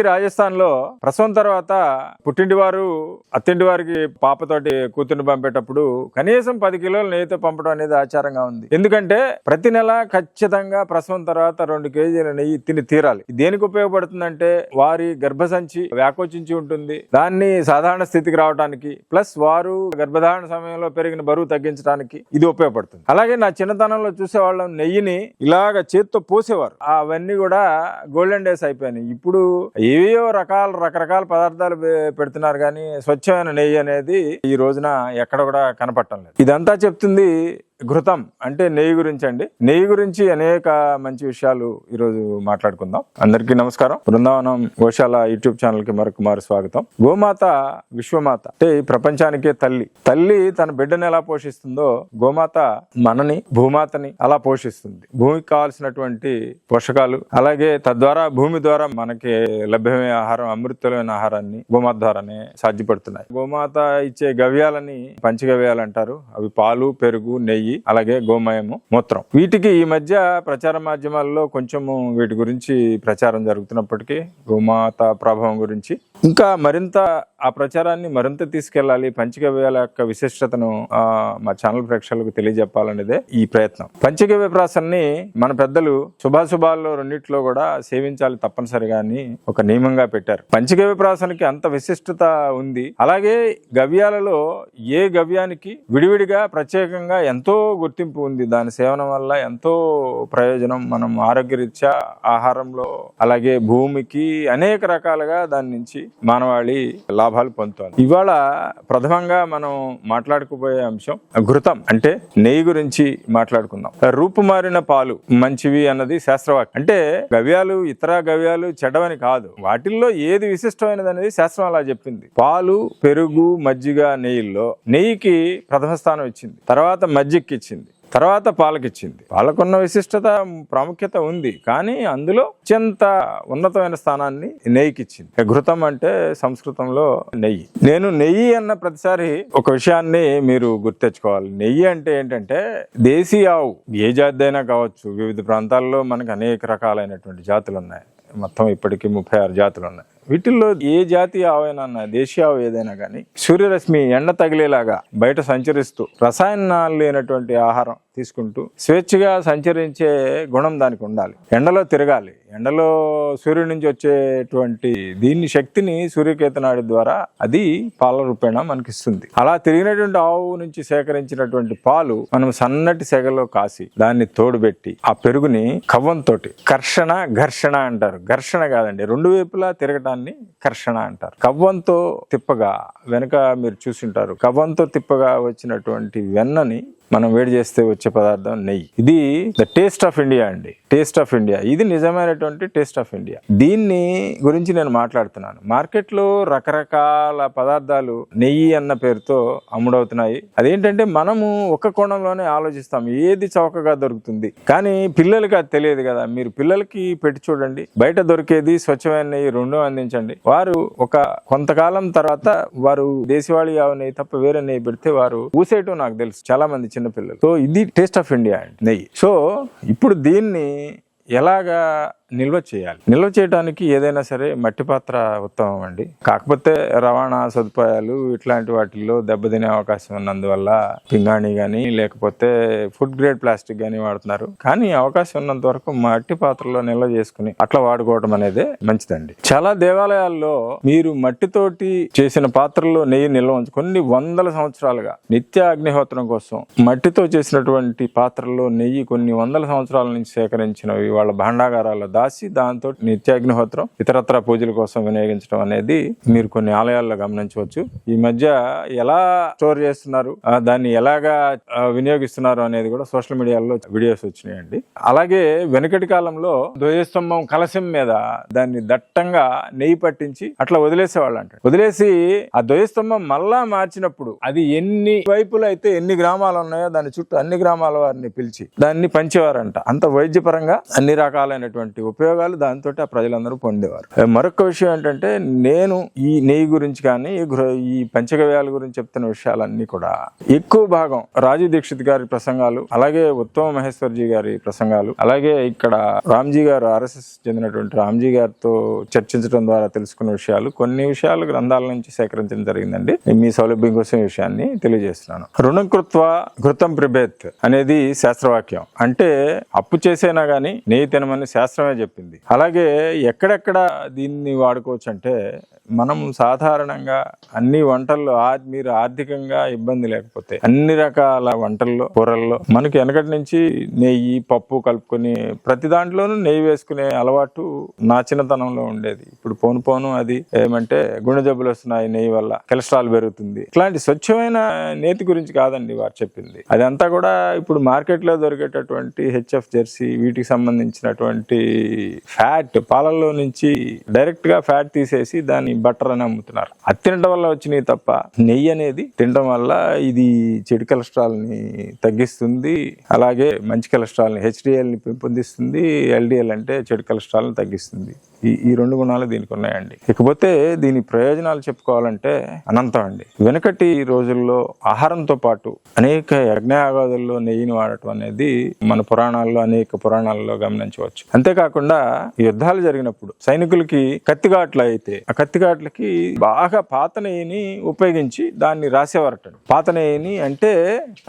ఇప్పటికీ రాజస్థాన్లో ప్రసవం తర్వాత పుట్టింటి వారు అత్తింటి వారికి పాపతోటి కూతుర్ని పంపేటప్పుడు కనీసం పది కిలోల నెయ్యితో పంపడం అనేది ఆచారంగా ఉంది. ఎందుకంటే ప్రతి నెల ఖచ్చితంగా ప్రసవం తర్వాత రెండు కేజీల నెయ్యి తిని తీరాలి. దేనికి ఉపయోగపడుతుందంటే వారి గర్భసంచి వ్యాకోచించి ఉంటుంది. దాన్ని సాధారణ స్థితికి రావడానికి ప్లస్ వారు గర్భధారణ సమయంలో పెరిగిన బరువు తగ్గించడానికి ఇది ఉపయోగపడుతుంది. అలాగే నా చిన్నతనంలో చూసేవాళ్ళం నెయ్యిని ఇలాగ చేత్తో పోసేవారు. అవన్నీ కూడా గోల్డెన్ డేస్ అయిపోయినాయి. ఇప్పుడు ఏవేవో రకాల రకరకాల పదార్థాలు పెడుతున్నారు కానీ స్వచ్ఛమైన నెయ్యి అనేది ఈ రోజున ఎక్కడ కూడా కనపడటం లేదు. ఇదంతా చెప్తుంది ఘృతం అంటే నెయ్యి గురించి అండి. నెయ్యి గురించి అనేక మంచి విషయాలు ఈరోజు మాట్లాడుకుందాం. అందరికీ నమస్కారం. బృందావనం గోశాల యూట్యూబ్ ఛానల్కి మరొక మారు స్వాగతం. గోమాత విశ్వమాత అంటే ఈ ప్రపంచానికే తల్లి. తల్లి తన బిడ్డను ఎలా పోషిస్తుందో గోమాత మనని భూమాతని అలా పోషిస్తుంది. భూమికి కావాల్సినటువంటి పోషకాలు అలాగే తద్వారా భూమి ద్వారా మనకి లభ్యమయ్యే ఆహారం అమృతమైన ఆహారాన్ని గోమాత ద్వారానే సాధ్యపడుతున్నాయి. గోమాత ఇచ్చే గవ్యాలని పంచగవ్యాలు అంటారు. అవి పాలు పెరుగు నెయ్యి అలాగే గోమయము మూత్రం. వీటికి ఈ మధ్య ప్రచార మాధ్యమాల్లో కొంచెము వీటి గురించి ప్రచారం జరుగుతున్నప్పటికీ గోమాత ప్రభావం గురించి ఇంకా మరింత ఆ ప్రచారాన్ని మరింత తీసుకెళ్ళాలి పంచగవ్యాల యొక్క విశిష్టతను మా ఛానల్ ప్రేక్షకులకు తెలియజెప్పాలనేదే ఈ ప్రయత్నం. పంచగవ్య ప్రాసల్ని మన పెద్దలు శుభాశుభాల్లో రెండిట్లో కూడా సేవించాలి తప్పనిసరిగా అని ఒక నియమంగా పెట్టారు. పంచగవ్య ప్రాసనకి అంత విశిష్టత ఉంది. అలాగే గవ్యాలలో ఏ గవ్యానికి విడివిడిగా ప్రత్యేకంగా ఎంతో గుర్తింపు ఉంది. దాని సేవనం వల్ల ఎంతో ప్రయోజనం మనం ఆరోగ్యరీత్యా ఆహారంలో అలాగే భూమికి అనేక రకాలుగా దాని నుంచి మానవాళి లాభాలు పొందుతోంది ఇవాళ ప్రథమంగా మనం మాట్లాడుకోబోయే అంశం ఘృతం అంటే నెయ్యి గురించి మాట్లాడుకుందాం. రూపుమారిన పాలు మంచివి అన్నది శాస్త్రవాక్యం. అంటే గవ్యాలు ఇతర గవ్యాలు చెడ్డవని కాదు. వాటిల్లో ఏది విశిష్టమైనది అనేది శాస్త్రం అలా చెప్పింది. పాలు పెరుగు మజ్జిగ నెయ్యిల్లో నెయ్యికి ప్రథమ స్థానం ఇచ్చింది. తర్వాత మజ్జిగకి ఇచ్చింది తర్వాత పాలకిచ్చింది. పాలకున్న విశిష్టత ప్రాముఖ్యత ఉంది. కానీ అందులో అత్యంత ఉన్నతమైన స్థానాన్ని నెయ్యికిచ్చింది. ఘృతం అంటే సంస్కృతంలో నెయ్యి. నేను నెయ్యి అన్న ప్రతిసారి ఒక విషయాన్ని మీరు గుర్తెచ్చుకోవాలి నెయ్యి అంటే ఏంటంటే దేశీ ఆవు. ఏ జాతి అయినా కావచ్చు. వివిధ ప్రాంతాల్లో మనకు అనేక రకాలైనటువంటి జాతులు ఉన్నాయి మొత్తం ఇప్పటికీ ముప్పై ఆరు జాతులు ఉన్నాయి వీటిల్లో ఏ జాతి ఆవైనా దేశీయ ఆవు ఏదైనా కానీ సూర్యరశ్మి ఎండ తగిలేలాగా బయట సంచరిస్తూ రసాయనాలు లేనటువంటి ఆహారం తీసుకుంటూ స్వేచ్ఛగా సంచరించే గుణం దానికి ఉండాలి. ఎండలో తిరగాలి. ఎండలో సూర్యుడి నుంచి వచ్చేటువంటి దీన్ని శక్తిని సూర్యకేతనాడి ద్వారా అది పాల రూపేణ మనకి ఇస్తుంది అలా తిరిగినటువంటి ఆవు నుంచి సేకరించినటువంటి పాలు మనం సన్నటి సెగలో కాసి దాన్ని తోడుబెట్టి ఆ పెరుగుని కవ్వంతో కర్షణ ఘర్షణ అంటారు. ఘర్షణ కాదండి. రెండు వైపులా తిరగటాన్ని కర్షణ అంటారు. కవ్వంతో తిప్పగా వెనక మీరు చూసింటారు. కవ్వంతో తిప్పగా వచ్చినటువంటి వెన్నని మనం వేడి చేస్తే వచ్చే పదార్థం నెయ్యి. ఇది ద టేస్ట్ ఆఫ్ ఇండియా అండి. టేస్ట్ ఆఫ్ ఇండియా ఇది నిజమైనటువంటి టేస్ట్ ఆఫ్ ఇండియా దీన్ని గురించి నేను మాట్లాడుతున్నాను. మార్కెట్లో రకరకాల పదార్థాలు నెయ్యి అన్న పేరుతో అమ్ముడవుతున్నాయి. అదేంటంటే మనము ఒక కోణంలోనే ఆలోచిస్తాం. ఏది చౌకగా దొరుకుతుంది? కానీ పిల్లలకి అది తెలియదు కదా. మీరు పిల్లలకి పెట్టి చూడండి. బయట దొరికేది స్వచ్ఛమైన నెయ్యి రెండూ అందించండి. వారు ఒక కొంతకాలం తర్వాత వారు దేశవాళీ ఆవు నెయ్యి తప్ప వేరే నెయ్యి పెడితే వారు ఊసేయటం నాకు తెలుసు. చాలా మంది చిన్నపిల్లలు. సో ఇది టేస్ట్ ఆఫ్ ఇండియా అండి. నెయ్యి. సో ఇప్పుడు దీన్ని ఎలాగా నిల్వ చేయాలి. నిల్వ చేయడానికి ఏదైనా సరే మట్టి పాత్ర ఉత్తమం అండి. కాకపోతే రవాణా సదుపాయాలు ఇట్లాంటి వాటిల్లో దెబ్బతినే అవకాశం ఉన్నందువల్ల పింగాణి కానీ లేకపోతే ఫుడ్ గ్రేడ్ ప్లాస్టిక్ కానీ వాడుతున్నారు. కానీ అవకాశం ఉన్నంత వరకు మట్టి పాత్రలో నిల్వ చేసుకుని అట్లా వాడుకోవడం అనేది మంచిదండి. చాలా దేవాలయాల్లో మీరు మట్టితోటి చేసిన పాత్రల్లో నెయ్యి నిల్వ ఉంచు కొన్ని వందల సంవత్సరాలుగా నిత్య అగ్నిహోత్రం కోసం మట్టితో చేసినటువంటి పాత్రల్లో నెయ్యి కొన్ని వందల సంవత్సరాల నుంచి సేకరించినవి వాళ్ళ భాండాగారాల్లో రాసి దాంతో నిత్యాగ్నిహోత్రం ఇతరత్ర పూజల కోసం వినియోగించడం అనేది మీరు కొన్ని ఆలయాల్లో గమనించవచ్చు. ఈ మధ్య ఎలా స్టోర్ చేస్తున్నారు దాన్ని ఎలాగా వినియోగిస్తున్నారు అనేది కూడా సోషల్ మీడియాలో వీడియోస్ వచ్చినాయండి. అలాగే వెనుకటి కాలంలో ధ్వజస్తంభం కలశం మీద దాన్ని దట్టంగా నెయ్యి పట్టించి అట్లా వదిలేసేవాళ్ళు అంట వదిలేసి ఆ ధ్వజస్తంభం మళ్ళా మార్చినప్పుడు అది ఎన్ని వైపులు అయితే ఎన్ని గ్రామాలు ఉన్నాయో దాని చుట్టూ అన్ని గ్రామాల వారిని పిలిచి దాన్ని పంచేవారంట. అంత వైద్యపరంగా అన్ని రకాలైనటువంటి ఉపయోగాలు దాంతో ఆ ప్రజలందరూ పొందేవారు. మరొక విషయం ఏంటంటే నేను ఈ నెయ్యి గురించి కానీ ఈ గృహ ఈ పంచగవ్యాల గురించి చెప్తున్న విషయాలన్నీ కూడా ఎక్కువ భాగం రాజు దీక్షిత్ గారి ప్రసంగాలు అలాగే ఉత్తమ మహేశ్వర్జీ గారి ప్రసంగాలు అలాగే ఇక్కడ రామ్జీ గారు ఆర్ఎస్ఎస్ చెందినటువంటి రామ్జీ గారితో చర్చించడం ద్వారా తెలుసుకున్న విషయాలు కొన్ని విషయాలు గ్రంథాల నుంచి సేకరించడం జరిగిందండి. మీ సౌలభ్యం కోసం ఈ విషయాన్ని తెలియజేస్తున్నాను. రుణం కృత్వ ఘృతం ప్రిబేత్ అనేది శాస్త్రవాక్యం. అంటే అప్పు చేసైనా గానీ నెయ్యి తినమని శాస్త్రమే చెప్పింది. అలాగే ఎక్కడెక్కడ దీన్ని వాడుకోవచ్చు అంటే మనం సాధారణంగా అన్ని వంటల్లో ఆ- మీరు ఆర్థికంగా ఇబ్బంది లేకపోతే అన్ని రకాల వంటల్లో కూరల్లో మనకి వెనకటి నుంచి నెయ్యి పప్పు కలుపుకొని ప్రతి దాంట్లోనూ నెయ్యి వేసుకునే అలవాటు నా చిన్నతనంలో ఉండేది. ఇప్పుడు పోను పోను అది ఏమంటే గుండె జబ్బులు వస్తున్నాయి నెయ్యి వల్ల కొలెస్ట్రాల్ పెరుగుతుంది. ఇట్లాంటి స్వచ్ఛమైన నేతి గురించి కాదండి వారు చెప్పింది. అదంతా కూడా ఇప్పుడు మార్కెట్లో దొరికేటటువంటి హెచ్ఎఫ్ జెర్సీ వీటికి సంబంధించినటువంటి ఫ్యాట్ పాలల్లో నుంచి డైరెక్ట్గా ఫ్యాట్ తీసేసి దాన్ని బటర్ అని అమ్ముతున్నారు. అది తినడం వల్ల వచ్చినాయి తప్ప నెయ్యి అనేది తినడం వల్ల ఇది చెడు కొలెస్ట్రాల్ని తగ్గిస్తుంది. అలాగే మంచి కొలెస్ట్రాల్ని హెచ్డిఎల్ని పెంపొందిస్తుంది. ఎల్డిఎల్ అంటే చెడు కొలెస్ట్రాల్ని తగ్గిస్తుంది. ఈ ఈ రెండు గుణాలు దీనికి ఉన్నాయండి. ఇకపోతే దీని ప్రయోజనాలు చెప్పుకోవాలంటే అనంతం అండి. వెనకటి రోజుల్లో ఆహారంతో పాటు అనేక యజ్ఞయాగాదుల్లో నెయ్యిని వాడటం అనేది మన పురాణాల్లో అనేక పురాణాల్లో గమనించవచ్చు. అంతేకాకుండా యుద్ధాలు జరిగినప్పుడు సైనికులకి కత్తిఘాట్లు అయితే ఆ కత్తిగాట్లకి బాగా పాత నెయ్యిని ఉపయోగించి దాన్ని రాసేవారట. పాత నెయ్యిని అంటే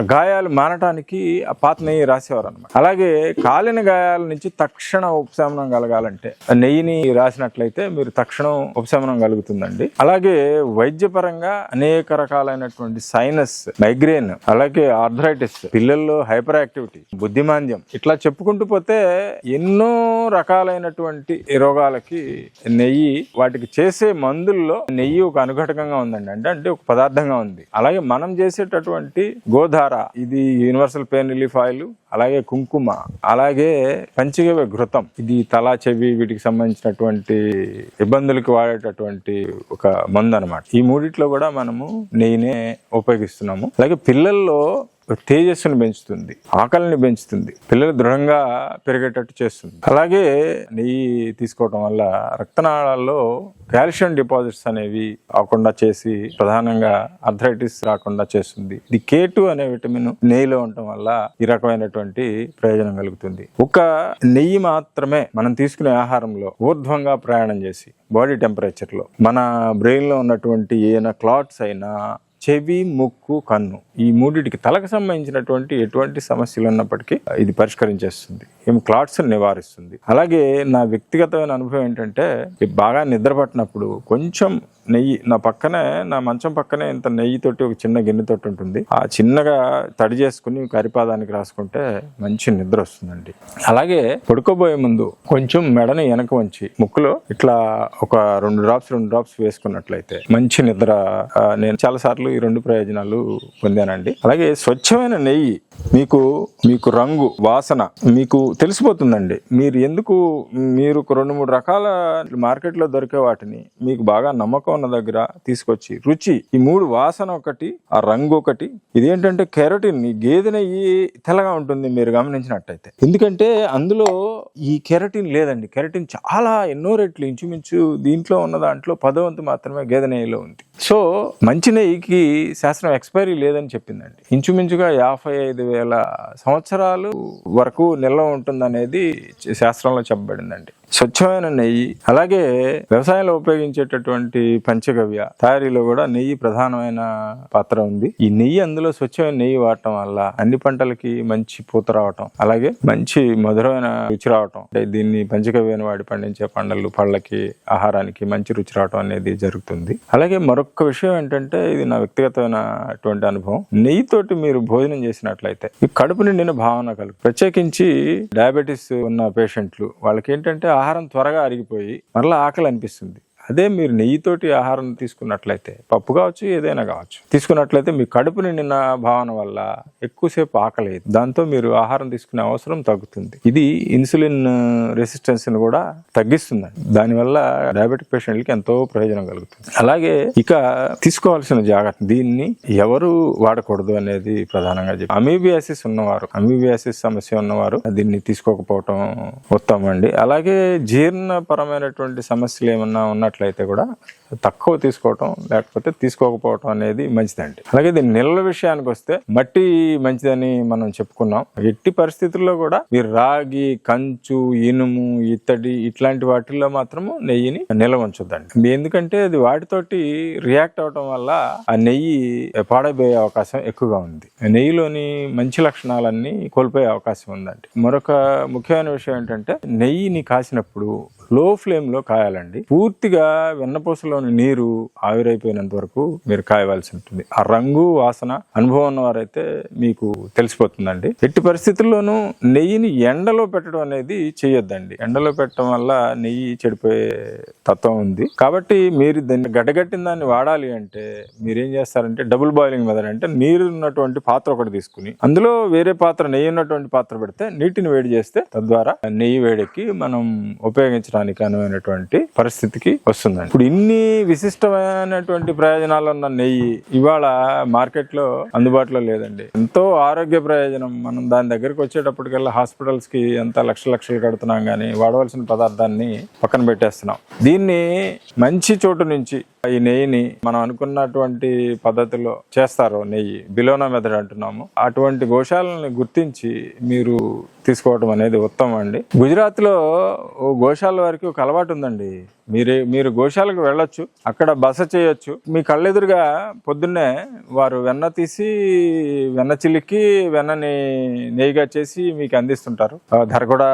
ఆ గాయాలు మానటానికి ఆ పాత నెయ్యి రాసేవారు అనమాట అలాగే కాలిన గాయాల నుంచి తక్షణ ఉపశమనం కలగాలంటే ఆ నెయ్యిని రాసినట్లయితే మీరు తక్షణం ఉపశమనం కలుగుతుందండి. అలాగే వైద్యపరంగా అనేక రకాలైనటువంటి సైనస్ మైగ్రేన్ అలాగే ఆర్థరైటిస్ పిల్లల్లో హైపర్ యాక్టివిటీ బుద్ధిమాంద్యం ఇట్లా చెప్పుకుంటూ పోతే ఎన్నో రకాలైనటువంటి రోగాలకి నెయ్యి వాటికి చేసే మందుల్లో నెయ్యి ఒక అనుఘటకంగా ఉందండి. అంటే అంటే ఒక పదార్థంగా ఉంది. అలాగే మనం చేసేటటువంటి గోధార ఇది యూనివర్సల్ పెయిన్ రిలీఫ్ ఆయిల్ అలాగే కుంకుమ అలాగే పంచగవ్య ఘృతం. ఇది తల చెవి వీటికి సంబంధించినటువంటి ఇబ్బందులకు వాడేటటువంటి ఒక మందు అనమాట ఈ మూడిట్లో కూడా మనము నెయ్యినే ఉపయోగిస్తున్నాము. అలాగే పిల్లల్లో తేజస్సును పెంచుతుంది ఆకలిని పెంచుతుంది పిల్లలు దృఢంగా పెరిగేటట్టు చేస్తుంది. అలాగే నెయ్యి తీసుకోవటం వల్ల రక్తనాళాల్లో కాల్షియం డిపాజిట్స్ అనేవి కాకుండా చేసి ప్రధానంగా అర్థరైటిస్ రాకుండా చేస్తుంది. ఇది కే టూ అనే విటమిన్ నెయ్యిలో ఉండటం వల్ల ఈ రకమైనటువంటి ప్రయోజనం కలుగుతుంది. ఒక నెయ్యి మాత్రమే మనం తీసుకునే ఆహారంలో ఊర్ధ్వంగా ప్రయాణం చేసి బాడీ టెంపరేచర్లో మన బ్రెయిన్లో ఉన్నటువంటి ఏదైనా క్లాట్స్ అయినా చెవి ముక్కు కన్ను ఈ మూడిటికి తలకు సంబంధించినటువంటి ఎటువంటి సమస్యలు ఉన్నప్పటికీ ఇది పరిష్కరించేస్తుంది. ఏమి క్లాట్స్ నివారిస్తుంది. అలాగే నా వ్యక్తిగతమైన అనుభవం ఏంటంటే బాగా నిద్ర పట్టినప్పుడు కొంచెం నెయ్యి నా పక్కనే నా మంచం పక్కనే ఇంత నెయ్యితోటి ఒక చిన్న గిన్నెతోటి ఉంటుంది. ఆ చిన్నగా తడి చేసుకుని కరిపాదానికి రాసుకుంటే మంచి నిద్ర వస్తుందండి. అలాగే పడుకోబోయే ముందు కొంచెం మెడని వెనక వంచి ముక్కులో ఇట్లా ఒక రెండు డ్రాప్స్ రెండు డ్రాప్స్ వేసుకున్నట్లయితే మంచి నిద్ర నేను చాలా సార్లు ఈ రెండు ప్రయోజనాలు పొందానండి. అలాగే స్వచ్ఛమైన నెయ్యి మీకు మీకు రంగు వాసన మీకు తెలిసిపోతుందండి. మీరు ఎందుకు మీరు రెండు మూడు రకాల మార్కెట్లో దొరికే వాటిని మీకు బాగా నమ్మకం ఉన్న దగ్గర తీసుకొచ్చి రుచి ఈ మూడు వాసన ఒకటి ఆ రంగు ఒకటి ఇదేంటంటే కెరటిన్ ఈ గేదె నెయ్యి తెల్లగా ఉంటుంది మీరు గమనించినట్టయితే. ఎందుకంటే అందులో ఈ కెరటిన్ లేదండి. కెరటిన్ చాలా ఎన్నో రెట్లు ఇంచుమించు దీంట్లో ఉన్న దాంట్లో పదవంతు మాత్రమే గేదె నెయ్యిలో ఉంది. సో మంచి నెయ్యికి శాస్త్రం ఎక్స్పైరీ లేదని చెప్పిందండి. ఇంచుమించుగా యాభై ఐదు వేల సంవత్సరాలు వరకు నిల్వ ఉంటుందనేది శాస్త్రంలో చెప్పబడిందండి. స్వచ్ఛమైన నెయ్యి అలాగే వ్యవసాయంలో ఉపయోగించేటటువంటి పంచగవ్య తయారీలో కూడా నెయ్యి ప్రధానమైన పాత్ర ఉంది. ఈ నెయ్యి అందులో స్వచ్ఛమైన నెయ్యి వాడటం వల్ల అన్ని పంటలకి మంచి పూత రావటం అలాగే మంచి మధురమైన రుచి రావటం అంటే దీన్ని పంచగవ్యను వాడి పండించే పంటలు పళ్ళకి ఆహారానికి మంచి రుచి రావటం అనేది జరుగుతుంది. అలాగే మరొక విషయం ఏంటంటే ఇది నా వ్యక్తిగతమైనటువంటి అనుభవం. నెయ్యితోటి మీరు భోజనం చేసినట్లయితే ఈ కడుపు నిండిన భావన కలుగు ప్రత్యేకించి డయాబెటీస్ ఉన్న పేషెంట్లు వాళ్ళకి ఏంటంటే ఆహారం త్వరగా అరిగిపోయి మరలా ఆకలి అనిపిస్తుంది. అదే మీరు నెయ్యితోటి ఆహారం తీసుకున్నట్లయితే పప్పు కావచ్చు ఏదైనా కావచ్చు తీసుకున్నట్లయితే మీ కడుపు నిండిన భావన వల్ల ఎక్కువసేపు ఆకలేదు. దాంతో మీరు ఆహారం తీసుకునే అవసరం తగ్గుతుంది. ఇది ఇన్సులిన్ రెసిస్టెన్స్ని కూడా తగ్గిస్తుందండి. దానివల్ల డయాబెటిక్ పేషెంట్లకి ఎంతో ప్రయోజనం కలుగుతుంది. అలాగే ఇక తీసుకోవాల్సిన జాగ్రత్త దీన్ని ఎవరు వాడకూడదు అనేది ప్రధానంగా చెప్పి అమీబియాసిస్ ఉన్నవారు అమీబియాసిస్ సమస్య ఉన్నవారు దీన్ని తీసుకోకపోవటం ఉత్తమం అండి. అలాగే జీర్ణపరమైనటువంటి సమస్యలు ఏమన్నా ఉన్నట్లయితే కూడా తక్కువ తీసుకోవటం లేకపోతే తీసుకోకపోవటం అనేది మంచిదండి. అలాగే దీని నిల్వ విషయానికి వస్తే మట్టి మంచిదని మనం చెప్పుకున్నాం. ఎట్టి పరిస్థితుల్లో కూడా మీరు రాగి కంచు ఇనుము ఇత్తడి ఇట్లాంటి వాటిల్లో మాత్రము నెయ్యిని నిల్వ ఉంచొద్దండి. ఎందుకంటే అది వాటితోటి రియాక్ట్ అవటం వల్ల ఆ నెయ్యి పాడైపోయే అవకాశం ఎక్కువగా ఉంది. నెయ్యిలోని మంచి లక్షణాలన్నీ కోల్పోయే అవకాశం ఉందండి. మరొక ముఖ్యమైన విషయం ఏంటంటే నెయ్యిని కాసినప్పుడు లో ఫ్లేమ్లో కాయాలండి. పూర్తిగా వెన్నపూసలో వెన్నపూసలోని నీరు ఆవిరైపోయినంత వరకు మీరు కాయవలసి ఉంటుంది. ఆ రంగు వాసన అనుభవం ఉన్నవారైతే మీకు తెలిసిపోతుందండి. ఎట్టి పరిస్థితుల్లోనూ నెయ్యిని ఎండలో పెట్టడం అనేది చేయొద్దండి. ఎండలో పెట్టడం వల్ల నెయ్యి చెడిపోయే తత్వం ఉంది. కాబట్టి మీరు దాన్ని గడ్డగట్టిన దాన్ని వాడాలి అంటే మీరేం చేస్తారంటే డబుల్ బాయిలింగ్ మెథడ్ అంటే నీరు ఉన్నటువంటి పాత్ర ఒకటి తీసుకుని అందులో వేరే పాత్ర నెయ్యి ఉన్నటువంటి పాత్ర పెడితే నీటిని వేడి చేస్తే తద్వారా నెయ్యి వేడెక్కి మనం ఉపయోగించడానికి అనువైనటువంటి పరిస్థితికి వస్తుందండి. ఇప్పుడు ఇన్ని విశిష్టమైనటువంటి ప్రయోజనాలు ఉన్న నెయ్యి ఇవాళ మార్కెట్లో అందుబాటులో లేదండి. ఎంతో ఆరోగ్య ప్రయోజనం. మనం దాని దగ్గరికి వచ్చేటప్పటికల్లా హాస్పిటల్స్కి ఎంత లక్ష లక్షలు కడుతున్నాం కానీ వాడవలసిన పదార్థాన్ని పక్కన పెట్టేస్తున్నాం. దీన్ని మంచి చోటు నుంచి ఈ నెయ్యిని మనం అనుకున్నటువంటి పద్ధతిలో చేస్తారు నెయ్యి బిలోనా మెథడ్ అంటున్నాము. అటువంటి గోశాలని గుర్తించి మీరు తీసుకోవడం అనేది ఉత్తమం అండి. గుజరాత్లో ఓ గోశాల వారికి ఒక అలవాటు ఉందండి. మీరు మీరు గోశాలకు వెళ్ళొచ్చు అక్కడ బస చేయొచ్చు. మీ కళ్ళెదురుగా పొద్దున్నే వారు వెన్న తీసి వెన్న చిలికి వెన్నని నెయ్యిగా చేసి మీకు అందిస్తుంటారు. ధర కూడా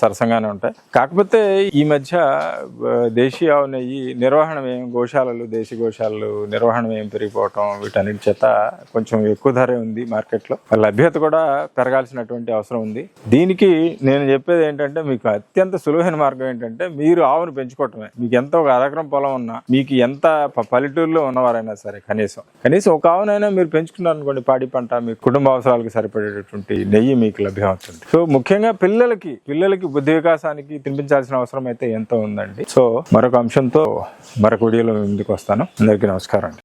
సరసంగానే ఉంటాయి. కాకపోతే ఈ మధ్య దేశీయ నెయ్యి నిర్వహణ గోశాల గోశాలలు దేశీ గోశాలలు నిర్వహణ ఏం పెరిగిపోవటం వీటన్నిటి చేత కొంచెం ఎక్కువ ధరే ఉంది మార్కెట్లో. లభ్యత కూడా పెరగాల్సినటువంటి అవసరం ఉంది. దీనికి నేను చెప్పేది ఏంటంటే మీకు అత్యంత సులువైన మార్గం ఏంటంటే మీరు ఆవును పెంచుకోవటమే. మీకు ఎంత ఒక అరకరం పొలం ఉన్నా మీకు ఎంత ప- పల్లెటూరులో ఉన్నవారైనా సరే కనీసం. కనీసం ఒక ఆవునైనా మీరు పెంచుకున్నారు అనుకోండి పాడి పంట మీ కుటుంబ అవసరాలకు సరిపడేటటువంటి నెయ్యి మీకు లభ్యమవుతుంది. సో ముఖ్యంగా పిల్లలకి పిల్లలకి బుద్ధి వికాసానికి తినిపించాల్సిన అవసరం అయితే ఎంతో ఉందండి. సో మరొక అంశంతో మరొక వీడియోలో ముందుకు వస్తాను. అందరికీ నమస్కారం అండి.